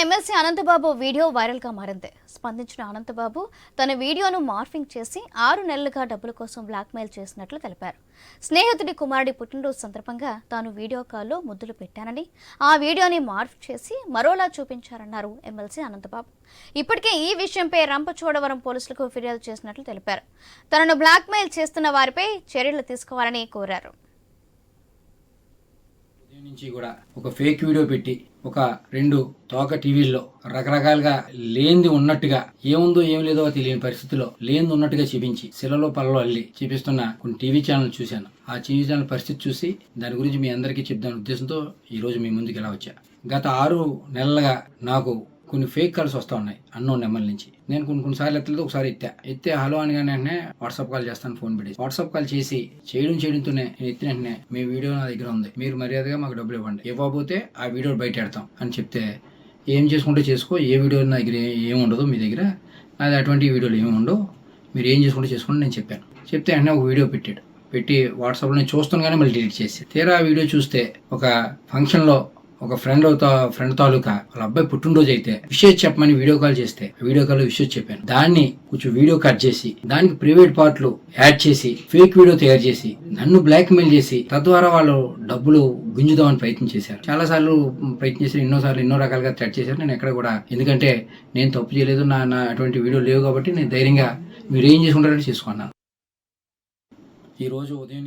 MLC Anantha Babu video వైరల్గా మారింది. స్పందించిన అనంతబాబు తన వీడియోను మార్ఫింగ్ చేసి ఆరు నెలలుగా డబ్బుల కోసం బ్లాక్మెయిల్ చేసినట్లు తెలిపారు. స్నేహితుడి కుమారుడి పుట్టినరోజు సందర్భంగా తాను వీడియో కాల్లో ముద్దులు పెట్టానని ఆ వీడియోని మార్ఫ్ చేసి మరోలా చూపించారన్నారు ఎమ్మెల్సీ అనంతబాబు. ఇప్పటికే ఈ విషయంపై రంపచోడవరం పోలీసులకు ఫిర్యాదు చేసినట్లు తెలిపారు. తనను బ్లాక్మెయిల్ చేస్తున్న వారిపై చర్యలు తీసుకోవాలని కోరారు. నుంచి కూడా ఒక ఫేక్ వీడియో పెట్టి ఒక రెండు తోక టీవీల్లో రకరకాలుగా లేనిది ఉన్నట్టుగా ఏముందో ఏం లేదో తెలియని పరిస్థితిలో లేనిది ఉన్నట్టుగా చూపించి శిలలో పలలో అల్లి చూపిస్తున్న కొన్ని టీవీ ఛానల్ చూశాను. ఆ టీవీ ఛానల్ పరిస్థితి చూసి దాని గురించి మీ అందరికీ చెప్దాని ఉద్దేశంతో ఈరోజు మీ ముందుకు ఇలా వచ్చా? గత ఆరు నెలలుగా నాకు కొన్ని ఫేక్ కాల్స్ వస్తూ ఉన్నాయి అన్నోన్ నెంబర్ నుంచి. నేను కొన్ని కొన్నిసార్లు ఎత్తలేదు ఒకసారి ఎత్తా. ఎత్తే హలో అని కానీ వెంటనే వాట్సాప్ కాల్ చేస్తాను ఫోన్ పెట్టి వాట్సాప్ కాల్ చేసి చేయడం చేయడంతోనే నేను ఎత్తిన వెంటనే మీ వీడియో నా దగ్గర ఉంది. మీరు మర్యాదగా మాకు డబ్బులు ఇవ్వండి. ఇవ్వకపోతే ఆ వీడియో బయట పెడతాం అని చెప్తే ఏం చేసుకుంటే చేసుకో ఏ వీడియో నా దగ్గర ఏమి ఉండదు మీ దగ్గర నాది అటువంటి వీడియోలు ఏమి ఉండవు. మీరు ఏం చేసుకుంటే చేసుకోండి నేను చెప్పాను. చెప్తే వెంటనే ఒక వీడియో పెట్టాడు. పెట్టి వాట్సాప్లో నేను చూస్తాను కానీ మళ్ళీ డిలీట్ చేసి. తీరా ఆ వీడియో చూస్తే ఒక ఫంక్షన్లో ఒక ఫ్రెండ్ ఫ్రెండ్ తాలూకా వాళ్ళ అబ్బాయి పుట్టినరోజు అయితే విషయం చెప్పమని వీడియో కాల్ చేస్తే వీడియో కాల్ విషయం చెప్పాను. దాన్ని కొంచెం వీడియో కట్ చేసి దానికి ప్రైవేట్ పార్ట్లు యాడ్ చేసి ఫేక్ వీడియో తయారు చేసి నన్ను బ్లాక్ మెయిల్ చేసి తద్వారా వాళ్ళు డబ్బులు గుంజుదామని ప్రయత్నం చేశారు. చాలా సార్లు ప్రయత్నం చేశారు ఎన్నో సార్లు ఎన్నో రకాలుగా థ్రెట్ చేశారు. నేను ఎక్కడ కూడా ఎందుకంటే నేను తప్పు చేయలేదు నా నా అటువంటి వీడియో లేవు కాబట్టి నేను ధైర్యంగా మీరు ఏం చేసుకుంటారో చేసుకున్నాను. ఈరోజు ఉదయం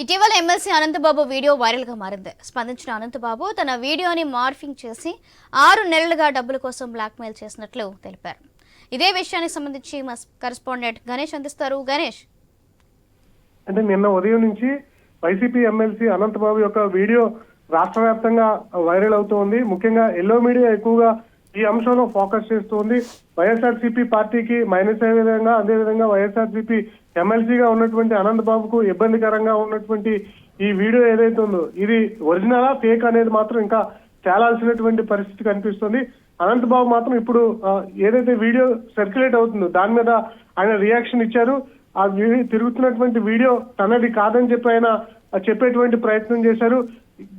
ఇటీవల ఎమ్మెల్సీ అనంతబాబు వీడియో వైరల్గా మారింది. స్పందించిన అనంతబాబు తన వీడియోని మార్ఫింగ్ చేసి ఆరు నెలలుగా డబ్బుల కోసం బ్లాక్మెయిల్ చేసినట్లు తెలిపారు. ఇదే విషయానికి సంబంధించి మా కరెస్పాండెంట్ గణేష్ అందిస్తారు. గణేష్. అంటే నిన్న ఉదయం నుంచి వైసీపీ ఎమ్మెల్సీ అనంతబాబు యొక్క వీడియో రాష్ట్ర వ్యాప్తంగా వైరల్ అవుతోంది. ముఖ్యంగా ఎల్లో మీడియా ఎక్కువగా ఈ అంశంలో ఫోకస్ చేస్తోంది వైఎస్ఆర్సీపీ పార్టీకి మైనస్ అయ్యే విధంగా అదేవిధంగా వైఎస్ఆర్సీపీ ఎమ్మెల్సీగా ఉన్నటువంటి అనంత్ బాబుకు ఇబ్బందికరంగా ఉన్నటువంటి ఈ వీడియో ఏదైతే ఉందో ఇది ఒరిజినలా ఫేక్ అనేది మాత్రం ఇంకా తేలాల్సినటువంటి పరిస్థితి కనిపిస్తుంది. అనంత్ బాబు మాత్రం ఇప్పుడు ఏదైతే వీడియో సర్క్యులేట్ అవుతుందో దాని మీద ఆయన రియాక్షన్ ఇచ్చారు. ఆ తిరుగుతున్నటువంటి వీడియో తనది కాదని చెప్పి ఆయన చెప్పేటువంటి ప్రయత్నం చేశారు.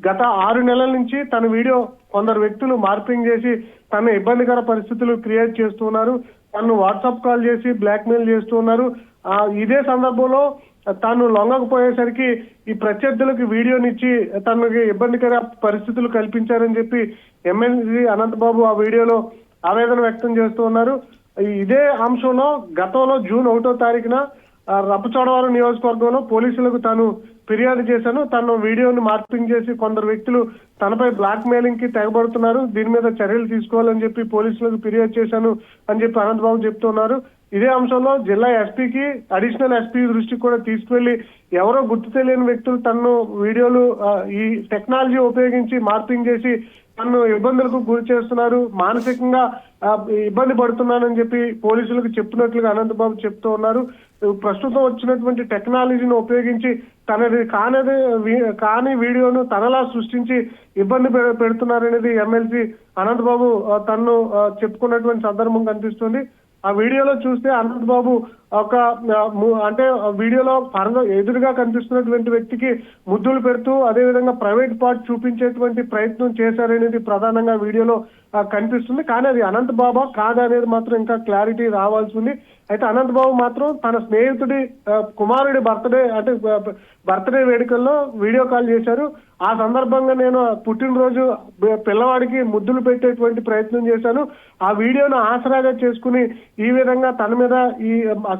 గత ఆరు నెలల నుంచి తన వీడియో కొందరు వ్యక్తులు మార్పింగ్ చేసి తన ఇబ్బందికర పరిస్థితులు క్రియేట్ చేస్తున్నారు తను వాట్సాప్ కాల్ చేసి బ్లాక్మెయిల్ చేస్తున్నారు ఆ, ఇదే సందర్భంలో తాను లొంగకపోయేసరికి ఈ ప్రత్యర్థులకు వీడియోనిచ్చి తనకి ఇబ్బందికర పరిస్థితులు కల్పించారని చెప్పి ఎమ్మెల్సీ అనంతబాబు ఆ వీడియోలో ఆవేదన వ్యక్తం చేస్తూ ఉన్నారు. ఇదే అంశంలో గతంలో జూన్ ఒకటో తారీఖున రప్పచోడవరం నియోజకవర్గంలో పోలీసులకు తాను ఫిర్యాదు చేశాను. తను వీడియోని మార్పింగ్ చేసి కొందరు వ్యక్తులు తనపై బ్లాక్ మెయిలింగ్కి తెగబడుతున్నారు. దీని మీద చర్యలు తీసుకోవాలని చెప్పి పోలీసులకు ఫిర్యాదు చేశాను అని చెప్పి అనంతబాబు చెప్తున్నారు. ఇదే అంశంలో జిల్లా ఎస్పీకి అడిషనల్ ఎస్పీ దృష్టికి కూడా తీసుకువెళ్ళి ఎవరో గుర్తు తెలియని వ్యక్తులు తన్ను వీడియోలు ఈ టెక్నాలజీ ఉపయోగించి మార్పింగ్ చేసి తను ఇబ్బందులకు గురి చేస్తున్నారు. మానసికంగా ఇబ్బంది పడుతున్నానని చెప్పి పోలీసులకు చెప్పినట్లుగా అనంతబాబు చెప్తూ ఉన్నారు. ప్రస్తుతం వచ్చినటువంటి టెక్నాలజీని ఉపయోగించి తనది కానది కాని వీడియోను తనలా సృష్టించి ఇబ్బంది పె- పెడుతున్నారనేది ఎమ్మెల్సీ అనంతబాబు తను చెప్పుకున్నటువంటి సందర్భం కనిపిస్తుంది. ఆ వీడియోలో చూస్తే అనంత్ బాబు ఒక అంటే వీడియోలో పరంగా ఎదురుగా కనిపిస్తున్నటువంటి వ్యక్తికి ముద్దులు పెడుతూ అదేవిధంగా ప్రైవేట్ పార్ట్ చూపించేటువంటి ప్రయత్నం చేశారనేది ప్రధానంగా వీడియోలో కనిపిస్తుంది. కానీ అది అనంత్ బాబా కాదనేది అనేది మాత్రం ఇంకా క్లారిటీ రావాల్సి ఉంది. అయితే అనంత్ బాబు మాత్రం తన స్నేహితుడి కుమారుడి బర్త్డే అంటే బర్త్డే వేడుకల్లో వీడియో కాల్ చేశారు. ఆ సందర్భంగా నేను పుట్టినరోజు పిల్లవాడికి ముద్దులు పెట్టేటువంటి ప్రయత్నం చేశాను. ఆ వీడియోను ఆసరాగా చేసుకుని ఈ విధంగా తన మీద ఈ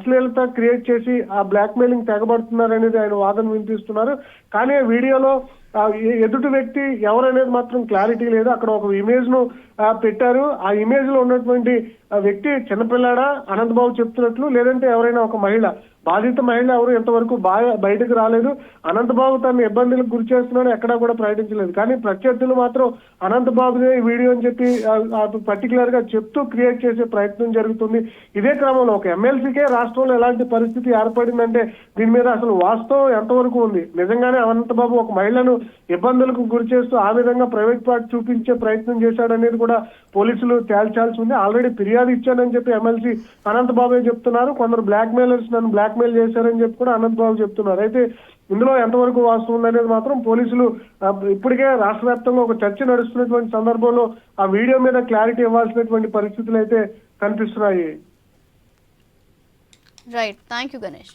అశ్లీలత క్రియేట్ చేసి ఆ బ్లాక్ మెయిలింగ్ ఆయన వాదన వినిపిస్తున్నారు. కానీ ఆ వీడియోలో ఎదుటి వ్యక్తి ఎవరనేది మాత్రం క్లారిటీ లేదు. అక్కడ ఒక ఇమేజ్ను పెట్టారు. ఆ ఇమేజ్లో ఉన్నటువంటి ఆ వ్యక్తి చిన్నపిల్లాడా? అనంతబాబు చెప్తున్నట్లు. లేదంటే ఎవరైనా ఒక మహిళ. బాధిత మహిళ ఎవరు ఇంతవరకు బాగా బయటకు రాలేదు. అనంతబాబు తన ఇబ్బందులకు గురి చేస్తున్నాడు. ఎక్కడా కూడా ప్రకటించలేదు. కానీ ప్రత్యర్థులు మాత్రం అనంతబాబుదే ఈ వీడియో అని చెప్పి పర్టికులర్గా చెప్తూ క్రియేట్ చేసే ప్రయత్నం జరుగుతుంది. ఇదే క్రమంలో ఒక ఎమ్మెల్సీకే రాష్ట్రంలో ఎలాంటి పరిస్థితి ఏర్పడిందంటే దీని మీద అసలు వాస్తవం ఎంతవరకు ఉంది? నిజంగానే అనంతబాబు ఒక మహిళను ఇబ్బందులకు గురి చేస్తూ ఆ విధంగా ప్రైవేట్ పార్ట్ చూపించే ప్రయత్నం చేశాడనేది కూడా పోలీసులు తేల్చాల్సి ఉంది. ఆల్రెడీ ఫిర్యాదు ఇచ్చానని చెప్పి ఎమ్మెల్సీ అనంత్ బాబే చెప్తున్నారు. కొందరు బ్లాక్ మెయిలర్స్ నన్ను బ్లాక్ మెయిల్ చేశారని చెప్పి కూడా అనంత్ బాబు చెప్తున్నారు. అయితే ఇందులో ఎంతవరకు వాస్తవం ఉందనేది మాత్రం పోలీసులు ఇప్పటికే రాష్ట్ర వ్యాప్తంగా ఒక చర్చ నడుస్తున్నటువంటి సందర్భంలో ఆ వీడియో మీద క్లారిటీ ఇవ్వాల్సినటువంటి పరిస్థితులు అయితే కనిపిస్తున్నాయి. Right thank you Ganesh